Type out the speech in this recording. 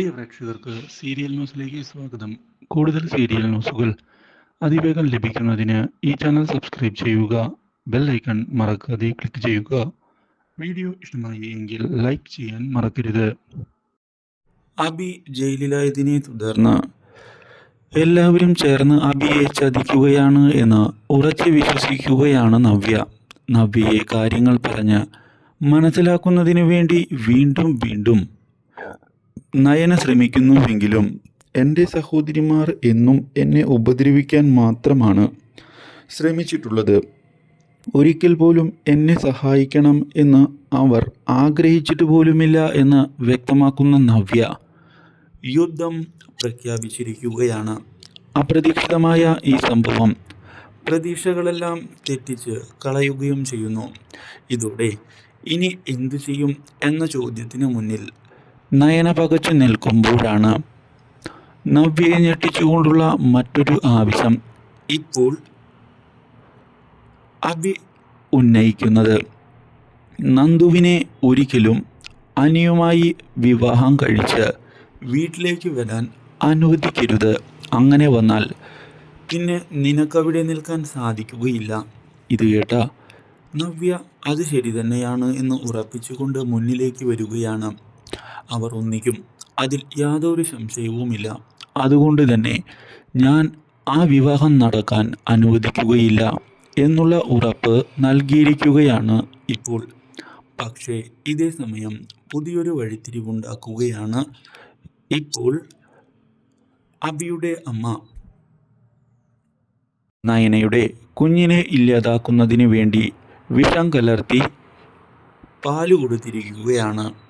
പ്രിയ പ്രേക്ഷകർക്ക് സീരിയൽ ന്യൂസിലേക്ക് സ്വാഗതം. കൂടുതൽ സീരിയൽ ന്യൂസുകൾ അതിവേഗം ലഭിക്കുന്നതിന് ഈ ചാനൽ സബ്സ്ക്രൈബ് ചെയ്യുക ബെൽ ഐക്കൺ മറക്കാതെ ക്ലിക്ക് ചെയ്യുക. വീഡിയോ ഇഷ്ടമായി എങ്കിൽ ലൈക്ക് ചെയ്യാൻ മറക്കരുത്. അബി ജയിലിലായതിനെ തുടർന്ന് എല്ലാവരും ചേർന്ന് അബിയെ ചതിക്കുകയാണ് എന്ന് ഉറച്ചു വിശ്വസിക്കുകയാണ് നവ്യ. നവ്യയെ കാര്യങ്ങൾ പറഞ്ഞ് മനസ്സിലാക്കുന്നതിന് വേണ്ടി വീണ്ടും വീണ്ടും നയന ശ്രമിക്കുന്നുവെങ്കിലും എന്റെ സഹോദരിമാർ എന്നും എന്നെ ഉപദ്രവിക്കാൻ മാത്രമാണ് ശ്രമിച്ചിട്ടുള്ളത്. ഒരിക്കൽ പോലും എന്നെ സഹായിക്കണം എന്ന് അവർ ആഗ്രഹിച്ചിട്ട് പോലുമില്ല എന്ന് വ്യക്തമാക്കുന്ന നവ്യ യുദ്ധം പ്രഖ്യാപിച്ചിരിക്കുകയാണ്. അപ്രതീക്ഷിതമായ ഈ സംഭവം പ്രതീക്ഷകളെല്ലാം തെറ്റിച്ച് കളയുകയും ചെയ്യുന്നു. ഇതോടെ ഇനി എന്തു ചെയ്യും എന്ന ചോദ്യത്തിന് മുന്നിൽ നയന പകച്ചു നിൽക്കുമ്പോഴാണ് നവ്യയെ ഞെട്ടിച്ചുകൊണ്ടുള്ള മറ്റൊരു ആവശ്യം ഇപ്പോൾ അഭി ഉന്നയിക്കുന്നത്. നന്ദുവിനെ ഒരിക്കലും അനിയുമായി വിവാഹം കഴിച്ച് വീട്ടിലേക്ക് വരാൻ അനുവദിക്കരുത്. അങ്ങനെ വന്നാൽ പിന്നെ നിനക്കവിടെ നിൽക്കാൻ സാധിക്കുകയില്ല. ഇത് കേട്ട നവ്യ അത് ശരി തന്നെയാണ് എന്ന് ഉറപ്പിച്ചുകൊണ്ട് മുന്നിലേക്ക് വരികയാണ്. അവർ ഒന്നിക്കും. അതിൽ യാതൊരു സംശയവുമില്ല. അതുകൊണ്ട് തന്നെ ഞാൻ ആ വിവാഹം നടക്കാൻ അനുവദിക്കുകയില്ല എന്നുള്ള ഉറപ്പ് നൽകിയിരിക്കുകയാണ് ഇപ്പോൾ. പക്ഷേ ഇതേ സമയം പുതിയൊരു വഴിത്തിരിവുണ്ടാക്കുകയാണ്. ഇപ്പോൾ അബിയുടെ അമ്മ നയനയുടെ കുഞ്ഞിനെ ഇല്ലാതാക്കുന്നതിന് വേണ്ടി വിഷം കലർത്തി പാൽ കൊടുത്തിരിക്കുകയാണ്.